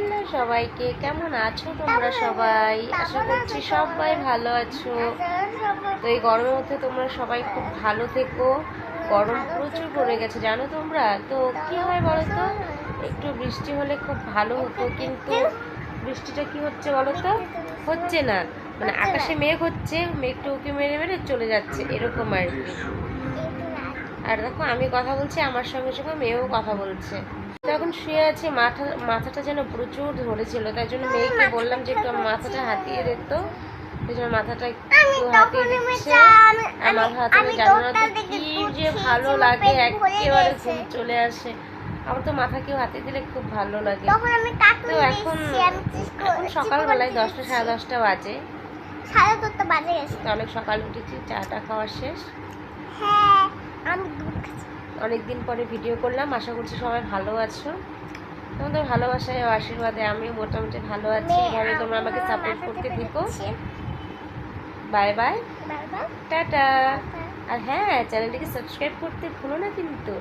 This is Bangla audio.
হ্যালো সবাইকে কেমন আছো তোমরা সবাই? আশা করছি সবাই? ভালো আছো। তো এই গরমের মধ্যে তোমরা সবাই খুব ভালো থেকো। গরম প্রচুর পড়ে গেছে জানো তোমরা? তো কি হয় বলো তো? একটু বৃষ্টি হলে খুব ভালো হতো কিন্তু বৃষ্টিটা কি হচ্ছে বলো তো? হচ্ছে না। মানে আকাশে মেঘ হচ্ছে মেঘটা উঁকি মেরে মেরে চলে যাচ্ছে এরকম আর কি। আর দেখো আমি কথা বলছি আমার সঙ্গে সঙ্গে মেয়েও কথা বলছে। তো এখন শুয়ে আছে মাথা মাথাটা যেন প্রচুর ধরেছিল তাই জন্য মেয়েকে বললাম যে একটু মাথাটা হাতিয়ে দিত সেই জন্য মাথাটা একটু হাতিয়ে দিচ্ছে। আর মাথা হাতালে জানো না তো কি যে ভালো লাগে একেবারে ঘুম চলে আসে। আমার তো মাথা কেউ হাতিয়ে দিলে খুব ভালো লাগে। তখন তো এখন এখন সকালবেলায় দশটা সাড়ে দশটা বাজে। সাড়ে দশটা বাজে গেছে। তো অনেক সকাল উঠেছি চাটা খাওয়া শেষ। আমি অনেকদিন পরে ভিডিও করলাম আশা করছি সবাই ভালো আছো। তোমাদের ভালোবাসায় ও আশীর্বাদে আমিও মোটামুটি ভালো আছি। এভাবে তোমরা আমাকে সাপোর্ট করতে থেকো। বাই বাই টাটা আর হ্যাঁ চ্যানেলটিকে সাবস্ক্রাইব করতে ভুলো না কিন্তু।